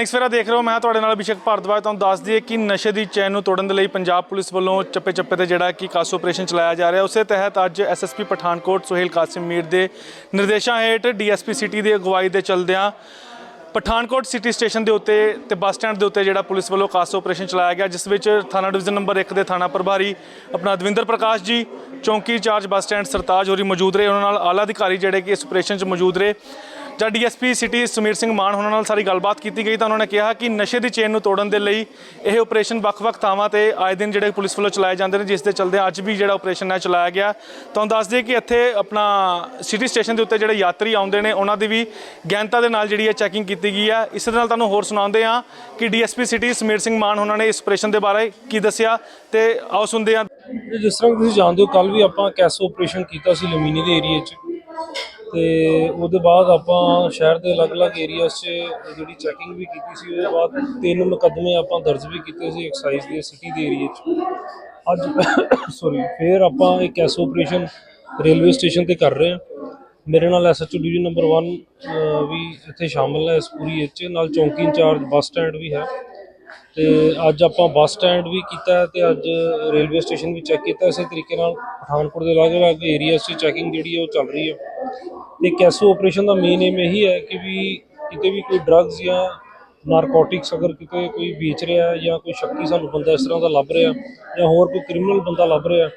ਦੈਨਿਕ ਸਵੇਰਾ ਦੇਖ ਰਹੇ ਹੋ, ਮੈਂ ਤੁਹਾਡੇ ਨਾਲ ਅਭਿਸ਼ੇਕ ਭਾਰਦਵਾਜ। ਤੁਹਾਨੂੰ ਦੱਸ ਦਈਏ ਕਿ ਨਸ਼ੇ ਦੀ ਚੈਨ ਨੂੰ ਤੋੜਨ ਦੇ ਲਈ ਪੰਜਾਬ ਪੁਲਿਸ ਵੱਲੋਂ ਚੱਪੇ ਚੱਪੇ ਤੇ ਜਿਹੜਾ ਕਿ ਕਾਸੋ ਆਪਰੇਸ਼ਨ ਚਲਾਇਆ ਜਾ ਰਿਹਾ। ਉਸੇ ਤਹਿਤ ਅੱਜ ਐਸਐਸਪੀ ਪਠਾਨਕੋਟ, ਸੁਹੇਲ ਕਾਸਿਮ ਮੀਰ ਦੇ ਨਿਰਦੇਸ਼ਾਂ ਹੇਠ ਡੀਐਸਪੀ ਸਿਟੀ ਦੀ ਅਗਵਾਈ ਦੇ ਚਲਦਿਆਂ ਪਠਾਨਕੋਟ ਸਿਟੀ ਸਟੇਸ਼ਨ ਦੇ ਉੱਤੇ ਤੇ ਬੱਸ ਸਟੈਂਡ ਦੇ ਉੱਤੇ ਜਿਹੜਾ ਪੁਲਿਸ ਵੱਲੋਂ ਕਾਸੋ ਆਪਰੇਸ਼ਨ ਚਲਾਇਆ ਗਿਆ, ਜਿਸ ਵਿੱਚ ਥਾਣਾ ਡਿਵੀਜ਼ਨ ਨੰਬਰ 1 ਦੇ ਥਾਣਾ ਪ੍ਰਭਾਰੀ ਆਪਣਾ ਦਵਿੰਦਰ ਪ੍ਰਕਾਸ਼ ਜੀ, ਚੌਂਕੀ ਚਾਰਜ ਬੱਸ ਸਟੈਂਡ ਸਰਤਾਜ ਹੋਰੀ ਮੌਜੂਦ ਰਹੇ। ਉਹਨਾਂ ਨਾਲ ਆਲਾ ਅਧਿਕਾਰੀ ਜਿਹੜੇ ਕਿ ਇਸ ਆਪਰੇਸ਼ਨ 'ਚ ਮੌਜੂਦ ਰਹੇ। ਜਦ ਡੀਐਸਪੀ ਸਿਟੀ ਸਮੀਰ ਸਿੰਘ ਮਾਨ ਉਹਨਾਂ ਨਾਲ ਸਾਰੀ ਗੱਲਬਾਤ ਕੀਤੀ ਗਈ ਤਾਂ ਉਹਨਾਂ ਨੇ ਕਿਹਾ ਕਿ ਨਸ਼ੇ ਦੀ ਚੇਨ ਨੂੰ ਤੋੜਨ ਦੇ ਲਈ ਇਹ ਆਪਰੇਸ਼ਨ ਵੱਖ-ਵੱਖ ਥਾਵਾਂ ਤੇ ਆਏ ਦਿਨ ਜਿਹੜੇ ਪੁਲਿਸ ਵੱਲੋਂ ਚਲਾਏ ਜਾਂਦੇ ਨੇ, ਜਿਸ ਦੇ ਚਲਦੇ ਅੱਜ ਵੀ ਜਿਹੜਾ ਆਪਰੇਸ਼ਨ ਹੈ ਚਲਾਇਆ ਗਿਆ। ਤੁਹਾਨੂੰ ਦੱਸ ਦਈਏ ਕਿ ਇੱਥੇ ਆਪਣਾ ਸਿਟੀ ਸਟੇਸ਼ਨ ਦੇ ਉੱਤੇ ਜਿਹੜੇ ਯਾਤਰੀ ਆਉਂਦੇ ਨੇ, ਉਹਨਾਂ ਦੀ ਵੀ ਗਿਆਨਤਾ ਦੇ ਨਾਲ ਜਿਹੜੀ ਹੈ ਚੈਕਿੰਗ ਕੀਤੀ ਗਈ ਹੈ। ਇਸ ਦੇ ਨਾਲ ਤੁਹਾਨੂੰ ਹੋਰ ਸੁਣਾਉਂਦੇ ਹਾਂ ਕਿ ਡੀਐਸਪੀ ਸਿਟੀ ਸਮੀਰ ਸਿੰਘ ਮਾਨ ਉਹਨਾਂ ਨੇ ਇਸ ਆਪਰੇਸ਼ਨ ਦੇ ਬਾਰੇ ਕੀ ਦੱਸਿਆ ਤੇ ਆਓ ਸੁਣਦੇ ਹਾਂ। ਜਿਸ ਤਰ੍ਹਾਂ ਤੁਸੀਂ ਜਾਣਦੇ ਹੋ ਕੱਲ ਵੀ ਆਪਾਂ ਕੈਸੋ ਆਪਰੇਸ਼ਨ ਕੀਤਾ ਸੀ ਲਮੀਨੀ ਦੇ ਏਰੀਆ 'ਚ। ਤੇ ਉਹਦੇ ਬਾਅਦ ਆਪਾਂ ਸ਼ਹਿਰ ਦੇ ਅਲੱਗ-ਅਲੱਗ ਏਰੀਆਸ 'ਚ ਜਿਹੜੀ ਚੈਕਿੰਗ ਵੀ ਕੀਤੀ ਸੀ, ਉਹਦੇ ਬਾਅਦ ਤਿੰਨ ਮੁਕੱਦਮੇ ਆਪਾਂ ਦਰਜ ਵੀ ਕੀਤੇ ਸੀ ਐਕਸਾਈਜ਼ ਦੇ ਸਿਟੀ ਦੇ ਏਰੀਆ 'ਚ। ਅੱਜ ਸੌਰੀ ਫੇਰ ਆਪਾਂ ਇੱਕ ਕੈਸੋ ਆਪਰੇਸ਼ਨ ਰੇਲਵੇ ਸਟੇਸ਼ਨ ਤੇ ਕਰ ਰਹੇ ਹਾਂ। ਮੇਰੇ ਨਾਲ ਐਸਐਚਓ ਡਿਵੀਜ਼ਨ ਨੰਬਰ 1 ਵੀ ਇੱਥੇ ਸ਼ਾਮਲ ਹੈ ਇਸ ਪੂਰੀ ਇਹ 'ਚ। ਨਾਲ ਚੌਂਕੀ ਇੰਚਾਰਜ ਬੱਸ ਸਟੈਂਡ ਵੀ ਹੈ। ਤੇ ਅੱਜ ਆਪਾਂ ਬੱਸ ਸਟੈਂਡ ਵੀ ਕੀਤਾ ਹੈ ਤੇ ਅੱਜ ਰੇਲਵੇ ਸਟੇਸ਼ਨ ਵੀ ਚੈੱਕ ਕੀਤਾ ਇਸੇ ਤਰੀਕੇ ਨਾਲ ਪਠਾਨਕੋਟ ਦੇ ਅਲੱਗ-ਅਲੱਗ ਏਰੀਆਸ 'ਚ ਚੈਕਿੰਗ ਜਿਹੜੀ ਹੈ ਉਹ ਚੱਲ ਰਹੀ ਹੈ ਤੇ ਕੈਸੋ ਆਪਰੇਸ਼ਨ ਦਾ ਮੇਨ ਏਮ ਇਹੀ ਹੈ ਕਿ ਵੀ ਕਿਤੇ ਵੀ ਕੋਈ ਡਰੱਗਸ ਜਾਂ ਨਾਰਕੋਟਿਕਸ ਅਗਰ ਕਿਤੇ ਕੋਈ ਵੇਚ ਰਿਹਾ ਜਾਂ ਕੋਈ ਸ਼ੱਕੀ ਸਾਨੂੰ ਬੰਦਾ ਇਸ ਤਰ੍ਹਾਂ ਦਾ ਲੱਭ ਰਿਹਾ ਜਾਂ ਹੋਰ ਕੋਈ ਕ੍ਰਿਮੀਨਲ ਬੰਦਾ ਲੱਭ ਰਿਹਾ,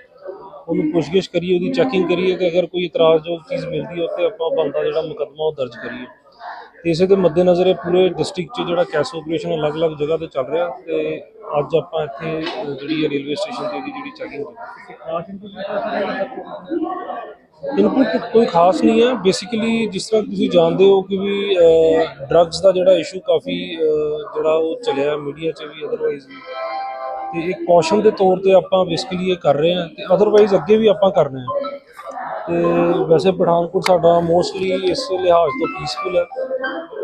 ਉਹਨੂੰ ਪੁੱਛਗਿੱਛ ਕਰੀਏ, ਉਹਦੀ ਚੈਕਿੰਗ ਕਰੀਏ ਤੇ ਅਗਰ ਕੋਈ ਇਤਰਾਜ਼ਯੋਗ ਚੀਜ਼ ਮਿਲਦੀ ਹੈ ਉੱਤੇ ਆਪਾਂ ਬੰਦਾ ਜਿਹੜਾ ਮੁਕੱਦਮਾ ਉਹ ਦਰਜ ਕਰੀਏ। ਤੇ ਇਸੇ ਦੇ ਮੱਦੇਨਜ਼ਰ ਇਹ ਪੂਰੇ ਡਿਸਟ੍ਰਿਕਟ 'ਚ ਜਿਹੜਾ ਕੈਸ ਆਪਰੇਸ਼ਨ ਅਲੱਗ-ਅਲੱਗ ਜਗ੍ਹਾ ਤੇ ਚੱਲ ਰਿਹਾ ਤੇ ਅੱਜ ਆਪਾਂ ਇੱਥੇ ਜਿਹੜੀ ਹੈ ਰੇਲਵੇ ਸਟੇਸ਼ਨ ਤੇ ਇਹਦੀ ਜਿਹੜੀ ਚੈਕਿੰਗ ਇਨਪੁਟ ਕੋਈ ਖਾਸ ਨਹੀਂ ਹੈ। ਬੇਸਿਕਲੀ ਜਿਸ ਤਰ੍ਹਾਂ ਤੁਸੀਂ ਜਾਣਦੇ ਹੋ ਕਿ ਵੀ ਡਰੱਗਸ ਦਾ ਜਿਹੜਾ ਇਸ਼ੂ ਕਾਫੀ ਜਿਹੜਾ ਉਹ ਚੱਲਿਆ ਮੀਡੀਆ 'ਚ ਵੀ ਅਦਰਵਾਈਜ਼ ਵੀ। ਤੇ ਇਹ ਕੌਸ਼ਨ ਦੇ ਤੌਰ ਤੇ ਆਪਾਂ ਬੇਸਿਕਲੀ ਇਹ ਕਰ ਰਹੇ ਹਾਂ ਤੇ ਅਦਰਵਾਈਜ਼ ਅੱਗੇ ਵੀ ਆਪਾਂ ਕਰਨਾ ਹੈ। ਤੇ ਵੈਸੇ ਪਠਾਨਕੋਟ ਸਾਡਾ ਮੋਸਟਲੀ ਇਸ ਲਿਹਾਜ਼ ਤੋਂ ਪੀਸਫੁਲ ਹੈ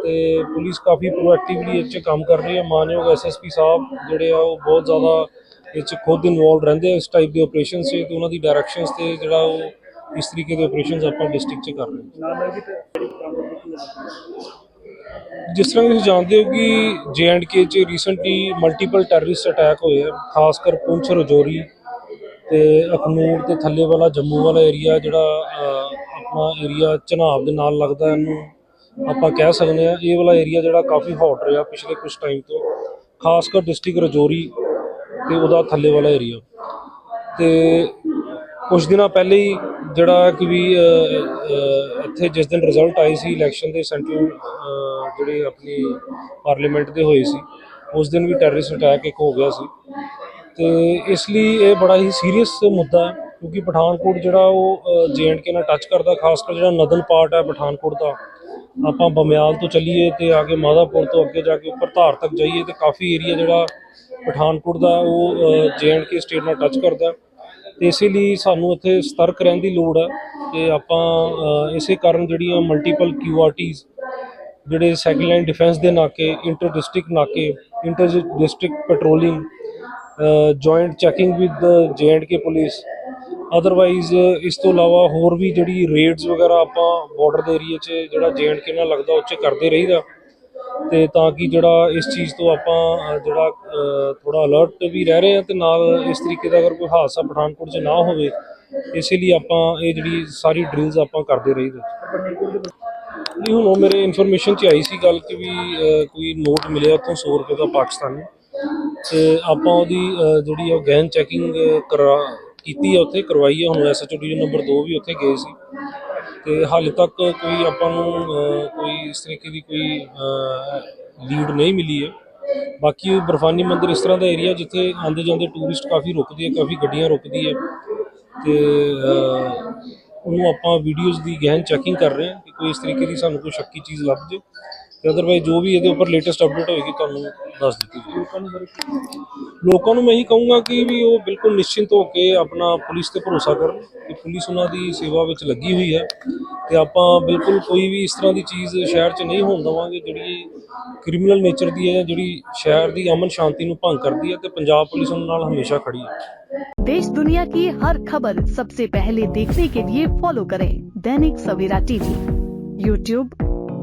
ਤੇ ਪੁਲਿਸ ਕਾਫੀ ਪ੍ਰੋਐਕਟਿਵਲੀ ਇਹ 'ਚ ਕੰਮ ਕਰ ਰਹੀ ਹੈ। ਮਾਨਯੋਗ ਐਸਐਸਪੀ ਸਾਹਿਬ ਜਿਹੜੇ ਆ ਉਹ ਬਹੁਤ ਜ਼ਿਆਦਾ ਇਹ 'ਚ ਖੁਦ ਇਨਵੋਲਵ ਰਹਿੰਦੇ ਆ ਇਸ ਟਾਈਪ ਦੇ ਆਪਰੇਸ਼ਨ 'ਚ ਤੇ ਉਹਨਾਂ ਦੀ ਡਾਇਰੈਕਸ਼ਨਸ ਤੇ ਜਿਹੜਾ ਉਹ ਇਸ ਤਰੀਕੇ ਦੇ ਆਪਰੇਸ਼ਨਸ ਆਪਾਂ ਡਿਸਟ੍ਰਿਕਟ 'ਚ ਕਰ ਰਹੇ ਹਾਂ। ਜਿਸ ਤਰ੍ਹਾਂ ਤੁਸੀਂ ਜਾਣਦੇ ਹੋ ਕਿ ਜੇ ਚ ਰੀਸੈਂਟਲੀ ਮਲਟੀਪਲ ਟੈਰਰਿਸਟ ਅਟੈਕ ਹੋਏ ਆ ਖਾਸ ਕਰ ਪੁੰਛ ਰਜੌਰੀ ਤੇ ਅਖਨੂਰ ਤੇ ਥੱਲੇ ਵਾਲਾ ਜੰਮੂ ਵਾਲਾ ਏਰੀਆ ਜਿਹੜਾ ਆਪਣਾ ਏਰੀਆ ਚਨਾਬ ਦੇ ਨਾਲ ਲੱਗਦਾ ਇਹਨੂੰ ਆਪਾਂ ਕਹਿ ਸਕਦੇ ਆ ਇਹ ਵਾਲਾ ਏਰੀਆ ਜਿਹੜਾ ਕਾਫੀ ਹੌਟ ਰਿਹਾ ਪਿਛਲੇ ਕੁਝ ਟਾਈਮ ਤੋਂ, ਖਾਸ ਕਰ ਡਿਸਟ੍ਰਿਕਟ ਰਜੌਰੀ ਤੇ ਉਹਦਾ ਥੱਲੇ ਵਾਲਾ ਏਰੀਆ ਤੇ ਕੁਝ ਦਿਨਾਂ ਪਹਿਲੇ ਹੀ ਜਿਹੜਾ ਕਿ ਵੀ ਇੱਥੇ ਜਿਸ ਦਿਨ ਰਿਜ਼ਲਟ ਆਏ ਸੀ ਇਲੈਕਸ਼ਨ ਦੇ ਸੈਂਟਰਲ ਜਿਹੜੇ ਆਪਣੀ ਪਾਰਲੀਮੈਂਟ ਦੇ ਹੋਏ ਸੀ, ਉਸ ਦਿਨ ਵੀ ਟੈਰਰਿਸਟ ਅਟੈਕ ਇੱਕ ਹੋ ਗਿਆ ਸੀ। ਤੇ ਇਸ ਲਈ ਇਹ ਬੜਾ ਹੀ ਸੀਰੀਅਸ ਮੁੱਦਾ ਹੈ, ਕਿਉਂਕਿ ਪਠਾਨਕੋਟ ਜਿਹੜਾ ਉਹ ਜੇਐਂਡਕੇ ਨਾਲ ਟੱਚ ਕਰਦਾ, ਖਾਸ ਕਰ ਜਿਹੜਾ ਨਦਨ ਪਾਰਟ ਹੈ ਪਠਾਨਕੋਟ ਦਾ, ਆਪਾਂ ਬਮਿਆਲ ਤੋਂ ਚੱਲੀਏ ਤੇ ਆ ਕੇ ਮਾਦਾਪੁਰ ਤੋਂ ਅੱਗੇ ਜਾ ਕੇ ਉੱਪਰ ਧਾਰ ਤੱਕ ਜਾਈਏ ਤੇ ਕਾਫੀ ਏਰੀਆ ਜਿਹੜਾ ਪਠਾਨਕੋਟ ਦਾ ਉਹ ਜੇਐਂਡਕੇ ਸਟੇਟ ਨਾਲ ਟੱਚ ਕਰਦਾ ਤੇ ਇਸੇ ਲਈ ਸਾਨੂੰ ਇੱਥੇ ਸਤਰਕ ਰਹਿਣ ਦੀ ਲੋੜ ਹੈ ਤੇ ਆਪਾਂ ਇਸੇ ਕਾਰਨ ਜਿਹੜੀਆਂ ਮਲਟੀਪਲ ਕਿਊਆਰਟੀਜ਼ ਜਿਹੜੇ ਸੈਕੰਡ ਲਾਈਨ ਡਿਫੈਂਸ ਦੇ ਨਾਕੇ ਇੰਟਰ ਡਿਸਟ੍ਰਿਕਟ ਨਾਕੇ inter district patrolling joint checking with K police otherwise ਇਸ ਤੋਂ ਇਲਾਵਾ ਹੋਰ ਵੀ ਜਿਹੜੀ ਰੇਡਸ ਵਗੈਰਾ ਆਪਾਂ ਬਾਰਡਰ ਦੇ ਏਰੀਆ 'ਚ ਜਿਹੜਾ ਕੇ ਨਾਲ ਲੱਗਦਾ, ਉਹ 'ਚ ਕਰਦੇ ਰਹੀਦਾ। ਤੇ ਤਾਂ ਕਿ ਜਿਹੜਾ ਇਸ ਚੀਜ਼ ਤੋਂ ਆਪਾਂ ਜਿਹੜਾ ਥੋੜਾ ਅਲਰਟ ਵੀ ਰਹਿ ਰਹੇ ਹਾਂ ਤੇ ਨਾਲ ਇਸ ਤਰੀਕੇ ਦਾ ਅਗਰ ਕੋਈ ਹਾਦਸਾ ਪਠਾਨਕੋਟ 'ਚ ਨਾ ਹੋਵੇ, ਇਸੇ ਲਈ ਆਪਾਂ ਇਹ ਜਿਹੜੀ ਸਾਰੀ ਡਰਿਲਸ ਆਪਾਂ ਕਰਦੇ ਰਹੀਦੇ। ਨਹੀਂ, ਹੁਣ ਉਹ ਮੇਰੇ ਇਨਫੋਰਮੇਸ਼ਨ 'ਚ ਆਈ ਸੀ ਗੱਲ ਕਿ ਵੀ ਕੋਈ ਨੋਟ ਮਿਲਿਆ ਉੱਥੋਂ 100 ਰੁਪਏ ਦਾ ਪਾਕਿਸਤਾਨੀ। ਤੇ ਆਪਾਂ ਉਹਦੀ ਅ, ਜਿਹੜੀ ਆ ਉਹ ਗਹਿਨ ਚੈਕਿੰਗ ਕਰਾ ਕੀਤੀ ਹੈ ਉੱਥੇ ਕਰਵਾਈ ਹੈ ਹੁਣ ਐਸਐਚਓ ਡੀ ਨੰਬਰ 2 ਵੀ ਉੱਥੇ ਗਏ ਸੀ। ਤੇ ਹਾਲੇ ਤੱਕ ਕੋਈ ਆਪਾਂ ਨੂੰ ਅ, ਕੋਈ ਇਸ ਤਰੀਕੇ ਦੀ ਕੋਈ ਲੀਡ ਨਹੀਂ ਮਿਲੀ ਹੈ। ਬਾਕੀ ਬਰਫਾਨੀ ਮੰਦਿਰ ਇਸ ਤਰ੍ਹਾਂ ਦਾ ਏਰੀਆ ਜਿੱਥੇ ਆਉਂਦੇ ਜਾਂਦੇ ਟੂਰਿਸਟ ਕਾਫੀ ਰੁਕਦੇ ਆ ਕਾਫੀ ਗੱਡੀਆਂ ਰੁਕਦੀ ਹੈ ਤੇ ਅ, ਉਹਨੂੰ ਆਪਾਂ ਵੀਡੀਓਜ਼ ਦੀ ਗਹਿਨ ਚੈਕਿੰਗ ਕਰ ਰਹੇ ਹਾਂ ਕਿ ਕੋਈ ਇਸ ਤਰੀਕੇ ਦੀ ਸਾਨੂੰ ਕੋਈ ਸ਼ੱਕੀ ਚੀਜ਼ ਲੱਭ ਜੇ। ਤੇ ਅਦਰਵਾਈਜ਼ ਜੋ ਵੀ ਇਹਦੇ ਉੱਪਰ ਲੇਟੈਸਟ ਅਪਡੇਟ ਹੋਏਗੀ ਤੁਹਾਨੂੰ ਦੱਸ ਦਿੱਤੀ ਜਾਏਗੀ ਲੋਕਾਂ ਨੂੰ ਮੈਂ ਇਹੀ ਕਹੂੰਗਾ ਕਿ ਵੀ ਉਹ ਬਿਲਕੁਲ ਨਿਸ਼ਚਿੰਤ ਹੋ ਕੇ ਆਪਣਾ ਪੁਲਿਸ ਤੇ ਭਰੋਸਾ ਕਰਨ ਕਿ ਪੁਲਿਸ ਉਹਨਾਂ ਦੀ ਸੇਵਾ ਵਿੱਚ ਲੱਗੀ ਹੋਈ ਹੈ ਤੇ ਆਪਾਂ ਬਿਲਕੁਲ ਕੋਈ ਵੀ ਇਸ ਤਰ੍ਹਾਂ ਦੀ ਚੀਜ਼ ਸ਼ਹਿਰ 'ਚ ਨਹੀਂ ਹੋਣ ਦੇਵਾਂਗੇ ਜਿਹੜੀ ਕ੍ਰਿਮੀਨਲ ਨੇਚਰ ਦੀ ਹੈ ਜਾਂ ਜਿਹੜੀ ਸ਼ਹਿਰ ਦੀ ਅਮਨ ਸ਼ਾਂਤੀ ਨੂੰ ਭੰਗ ਕਰਦੀ ਹੈ ਤੇ ਪੰਜਾਬ ਪੁਲਿਸ ਉਹਨਾਂ ਨਾਲ ਹਮੇਸ਼ਾ ਖੜੀ ਹੈ देश दुनिया की हर खबर सबसे पहले देखने के लिए फॉलो करें दैनिक सवेरा टीवी यूट्यूब